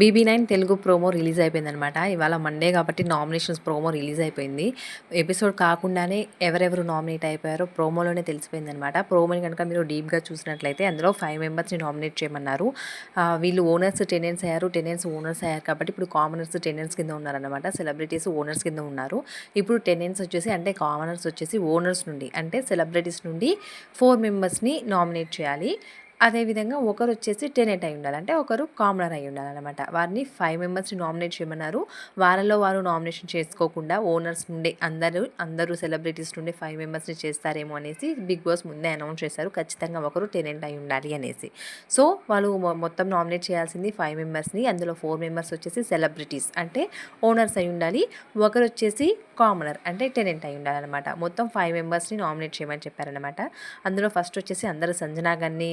BB nine Telugu promo release అయిపోయిందనమాట ఇవాళ Monday కాబట్టి నామినేషన్స్ ప్రోమో రిలీజ్ అయిపోయింది. ఎపిసోడ్ కాకుండానే ఎవరెవరు నామినేట్ అయిపోయారో ప్రోమోలోనే తెలిసిపోయిందనమాట ప్రోమోని కనుక మీరు డీప్గా చూసినట్లయితే అందులో ఫైవ్ మెంబర్స్ని నామినేట్ చేయమన్నారు. వీళ్ళు ఓనర్స్ టెనెన్స్ అయ్యారు. టెనెన్స్ ఓనర్స్ అయ్యారు కాబట్టి ఇప్పుడు కామనర్స్ టెనెన్స్ కింద ఉన్నారనమాట సెలబ్రిటీస్ ఓనర్స్ కింద ఉన్నారు. ఇప్పుడు టెనెన్స్ వచ్చేసి అంటే కామనర్స్ వచ్చేసి ఓనర్స్ నుండి అంటే సెలబ్రిటీస్ నుండి ఫోర్ మెంబర్స్ని నామినేట్ చేయాలి. అదేవిధంగా ఒకరు వచ్చేసి టెనెంట్ అయి ఉండాలి. అంటే ఒకరు కామనర్ అయి ఉండాలన్నమాట. వారిని ఫైవ్ మెంబర్స్ని నామినేట్ చేయమన్నారు. వారిలో వారు నామినేషన్ చేసుకోకుండా ఓనర్స్ నుండి అందరూ అందరూ సెలబ్రిటీస్ నుండి ఫైవ్ మెంబర్స్ని చేస్తారేమో అనేసి బిగ్ బాస్ ముందే అనౌన్స్ చేశారు. ఖచ్చితంగా ఒకరు టెనెంట్ అయి ఉండాలి అనేసి. సో వాళ్ళు మొత్తం నామినేట్ చేయాల్సింది ఫైవ్ మెంబర్స్ని అందులో ఫోర్ మెంబర్స్ వచ్చేసి సెలబ్రిటీస్ అంటే ఓనర్స్ అయి ఉండాలి. ఒకరు వచ్చేసి కామనర్ అంటే టెనెంట్ అయి ఉండాలన్నమాట. మొత్తం ఫైవ్ మెంబర్స్ని నామినేట్ చేయమని చెప్పారనమాట అందులో ఫస్ట్ వచ్చేసి అందరూ సంజనా గారిని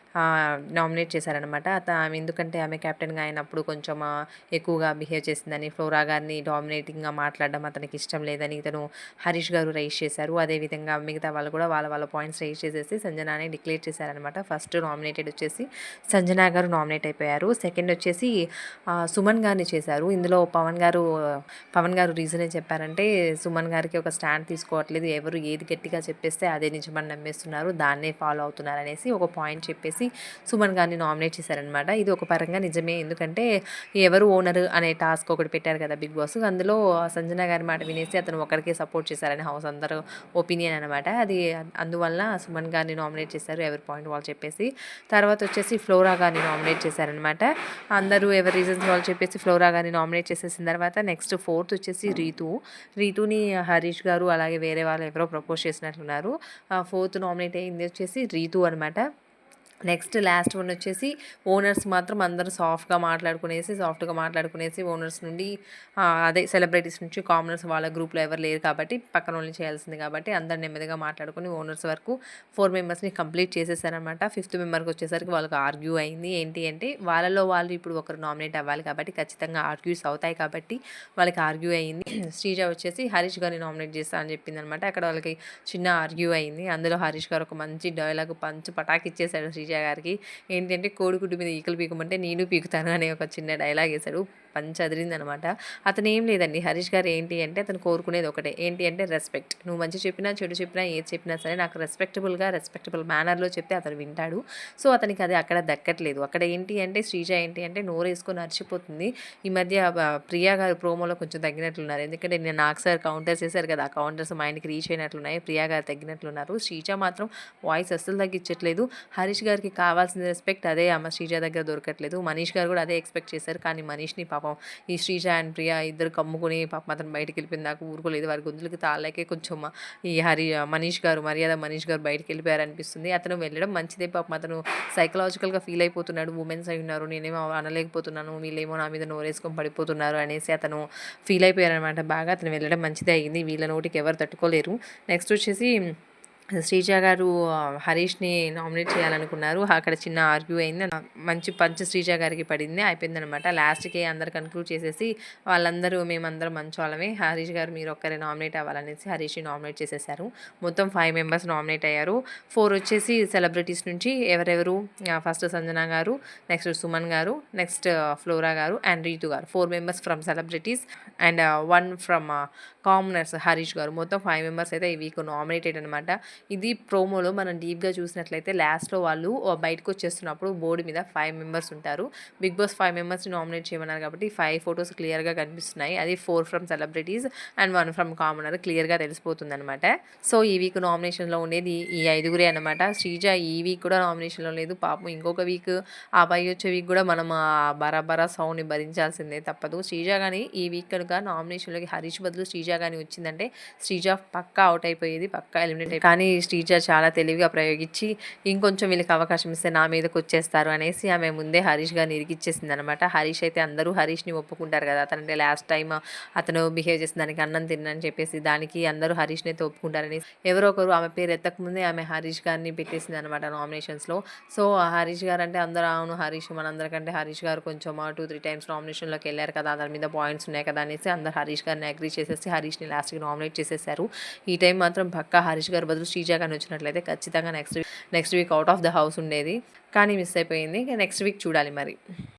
నామినేట్ చేశారనమాట ఆమె ఎందుకంటే ఆమె కెప్టెన్గా అయినప్పుడు కొంచెం ఎక్కువగా బిహేవ్ చేసిందని ఫ్లోరా గారిని డామినేటింగ్గా మాట్లాడడం అతనికి ఇష్టం లేదని ఇతను హరీష్ గారు రైజ్ చేశారు. అదేవిధంగా మిగతా వాళ్ళు కూడా వాళ్ళ వాళ్ళ పాయింట్స్ రైజ్ చేసేసి సంజనాని డిక్లేర్ చేశారనమాట ఫస్ట్ నామినేటెడ్ వచ్చేసి సంజనా గారు నామినేట్ అయిపోయారు. సెకండ్ వచ్చేసి సుమన్ గారిని చేశారు. ఇందులో పవన్ గారు పవన్ గారు రీజన్ ఏం చెప్పారంటే సుమన్ గారికి ఒక స్టాండ్ తీసుకోవట్లేదు. ఎవరు ఏది గట్టిగా చెప్పేస్తే అదే నిజమని నమ్మేస్తున్నారు. దాన్నే ఫాలో అవుతున్నారు అనేసి ఒక పాయింట్ చెప్పేసి సుమన్ గారిని నామినేట్ చేశారనమాట ఇది ఒక పరంగా నిజమే. ఎందుకంటే ఎవరు ఓనర్ అనే టాస్క్ ఒకటి పెట్టారు కదా బిగ్ బాస్. అందులో సంజన గారి మాట వినేసి అతను ఒకరికే సపోర్ట్ చేశారని హౌస్ అందరూ ఒపీనియన్ అనమాట అది అందువల్ల సుమన్ గారిని నామినేట్ చేశారు ఎవరి పాయింట్ వాళ్ళు చెప్పేసి. తర్వాత వచ్చేసి ఫ్లోరా గారిని నామినేట్ చేశారనమాట అందరూ ఎవరి రీజన్స్ వాళ్ళు చెప్పేసి ఫ్లోరా గారిని నామినేట్ చేసేసిన తర్వాత నెక్స్ట్ ఫోర్త్ వచ్చేసి రీతు. రీతుని హరీష్ గారు అలాగే వేరే వాళ్ళు ఎవరో ప్రపోజ్ చేసినట్లున్నారు. ఫోర్త్ నామినేట్ అయింది వచ్చేసి రీతు అనమాట నెక్స్ట్ లాస్ట్ వన్ వచ్చేసి ఓనర్స్ మాత్రం అందరూ సాఫ్ట్గా మాట్లాడుకునేసి సాఫ్ట్గా మాట్లాడుకునేసి ఓనర్స్ నుండి అదే సెలబ్రిటీస్ నుంచి కామనర్స్ వాళ్ళ గ్రూప్లో ఎవరు లేరు కాబట్టి పక్కన వాళ్ళు చేయాల్సింది కాబట్టి అందరు నెమ్మదిగా మాట్లాడుకుని ఓనర్స్ వరకు ఫోర్ మెంబర్స్ని కంప్లీట్ చేసేసారనమాట ఫిఫ్త్ మెంబర్కి వచ్చేసరికి వాళ్ళకి ఆర్గ్యూ అయింది. ఏంటి అంటే వాళ్ళలో వాళ్ళు ఇప్పుడు ఒకరు నామినేట్ అవ్వాలి కాబట్టి ఖచ్చితంగా ఆర్గ్యూస్ అవుతాయి కాబట్టి వాళ్ళకి ఆర్గ్యూ అయింది. శ్రీజ వచ్చేసి హరీష్ గారిని నామినేట్ చేస్తా అని చెప్పింది అనమాట అక్కడ వాళ్ళకి చిన్న ఆర్గ్యూ అయింది. అందులో హరీష్ గారు ఒక మంచి డైలాగ్ పంచ్ పటాక్ శ్రీజ. శ్రీజ గారికి ఏంటంటే కోడిగుడ్డు మీద ఈకలు పీకమంటే నేను పీకుతాను అనే ఒక చిన్న డైలాగ్ వేశాడు. పంచ్ అనమాట అతను ఏం లేదండి. హరీష్ గారు ఏంటి అంటే అతను కోరుకునేది ఒకటే. ఏంటి అంటే రెస్పెక్ట్. నువ్వు మంచి చెప్పినా చెడు చెప్పినా ఏది చెప్పినా సరే నాకు రెస్పెక్టబుల్గా రెస్పెక్టబుల్ మేనర్లో చెప్తే అతను వింటాడు. సో అతనికి అది అక్కడ దక్కట్లేదు. అక్కడ ఏంటి అంటే శ్రీజ ఏంటి అంటే నోరు వేసుకొని అరిచిపోతుంది. ఈ మధ్య ప్రియా గారు ప్రోమోలో కొంచెం తగ్గినట్లున్నారు. ఎందుకంటే నేను నాకు సార్ కౌంటర్స్ వేశారు కదా ఆ కౌంటర్స్ మా ఇంటికి రీచ్ అయినట్లున్నాయి. ప్రియా గారు తగ్గినట్లున్నారు. శ్రీజ మాత్రం వాయిస్ అస్సలు తగ్గించట్లేదు. హరీష్ గారికి కావాల్సిన రెస్పెక్ట్ అదే అమ్మ శ్రీజ దగ్గర దొరకట్లేదు. మనీష్ గారు కూడా అదే ఎక్స్పెక్ట్ చేశారు. కానీ మనీష్ని పాపం ఈ శ్రీజ అండ్ ప్రియా ఇద్దరు కమ్ముకుని పాపం అతను బయటికి వెళ్ళిపోయిన దాకా ఊరుకోలేదు. వారి గొంతులకి తాళ్ళకే కొంచెం ఈ హరి మనీష్ గారు మర్యాద మనీష్ గారు బయటికి వెళ్ళిపోయారు అనిపిస్తుంది అతను వెళ్ళడం మంచిదే. పాపం అతను సైకలాజికల్గా ఫీల్ అయిపోతున్నాడు. ఉమెన్స్ అయి ఉన్నారు. నేనేమో అనలేకపోతున్నాను. వీళ్ళేమో నా మీద నోరేసుకొని పడిపోతున్నారు అనేసి అతను ఫీల్ అయిపోయారనమాట బాగా అతను వెళ్ళడం మంచిదే అయింది. వీళ్ళ నోటికి ఎవరు తట్టుకోలేరు. నెక్స్ట్ వచ్చేసి శ్రీజ గారు హరీష్ని నామినేట్ చేయాలనుకున్నారు. అక్కడ చిన్న ఆర్గ్యూ అయింది. మంచి పంచ శ్రీజ గారికి పడింది. అయిపోయిందనమాట లాస్ట్కి అందరు కన్క్లూడ్ చేసేసి వాళ్ళందరూ మేమందరం మంచి వాళ్ళమే హరీష్ గారు మీరు ఒక్కరే నామినేట్ అవ్వాలనేసి హరీష్ని నామినేట్ చేసేసారు. మొత్తం ఫైవ్ మెంబర్స్ నామినేట్ అయ్యారు. ఫోర్ వచ్చేసి సెలబ్రిటీస్ నుంచి ఎవరెవరు? ఫస్ట్ సంజన గారు నెక్స్ట్ సుమన్ గారు నెక్స్ట్ ఫ్లోరా గారు అండ్ రీతు గారు. Four members from celebrities and one from commoners Harish గారు. మొత్తం ఫైవ్ మెంబర్స్ అయితే ఈ వీక్ నామినేటెడ్ అనమాట ఇది ప్రోమోలో మనం డీప్గా చూసినట్లయితే లాస్ట్లో వాళ్ళు బయటకు వచ్చేస్తున్నప్పుడు బోర్డు మీద ఫైవ్ మెంబర్స్ ఉంటారు. బిగ్ బాస్ ఫైవ్ మెంబర్స్ని నామినేట్ చేయమన్నారు కాబట్టి ఫైవ్ ఫొటోస్ క్లియర్గా కనిపిస్తున్నాయి. అది four from celebrities and one from commoner క్లియర్గా తెలిసిపోతుంది అనమాట సో ఈ వీక్ నామినేషన్లో ఉండేది ఈ ఐదుగురే అనమాట శ్రీజ ఈ వీక్ కూడా నామినేషన్లో లేదు. పాపం ఇంకొక వీక్ ఆ పై వచ్చే వీక్ కూడా మనం ఆ బరాబరా సౌండ్ని భరించాల్సిందే తప్పదు. శ్రీజ కానీ ఈ వీక్ కనుక నామినేషన్లోకి హరీష్ బదులు శ్రీజ కానీ వచ్చిందంటే శ్రీజ పక్కా అవుట్ అయిపోయేది పక్కా ఎలిమినేట్ కానీ కానీ శ్రీజ చాలా తెలివిగా ప్రయోగించి ఇంకొంచెం వీళ్ళకి అవకాశం ఇస్తే నా మీదకి వచ్చేస్తారు అనేసి ఆమె ముందే హరీష్ గారిని ఇరికిచ్చేసింది అనమాట హరీష్ అయితే అందరూ హరీష్ని ఒప్పుకుంటారు కదా. అతనంటే లాస్ట్ టైం అతను బిహేవ్ చేసిన దానికి అన్నం తిన్నని చెప్పేసి దానికి అందరూ హరీష్ని అయితే ఒప్పుకుంటారని ఎవరో ఒకరు ఆమె పేరు ఎత్తకముందే ఆమె హరీష్ గారిని పెట్టేసింది అనమాట నామినేషన్స్లో సో హరీష్ గారు అంటే అందరూ అవును హరీష్ మనందరికంటే హరీష్ గారు కొంచెం టూ త్రీ టైమ్స్ నామినేషన్లోకి వెళ్ళారు కదా. దాని మీద పాయింట్స్ ఉన్నాయి కదా అనేసి అందరు హరీష్ గారిని అగ్రీ చేసేసి హరీష్ని లాస్ట్కి నామినేట్ చేసేసారు. ఈ టైం మాత్రం పక్కా హరీష్ గారు బదులు శ్రీజ కానీ వచ్చినట్లయితే ఖచ్చితంగా next next week out of the house ఉండేది. కానీ మిస్ అయిపోయింది. నెక్స్ట్ వీక్ చూడాలి మరి.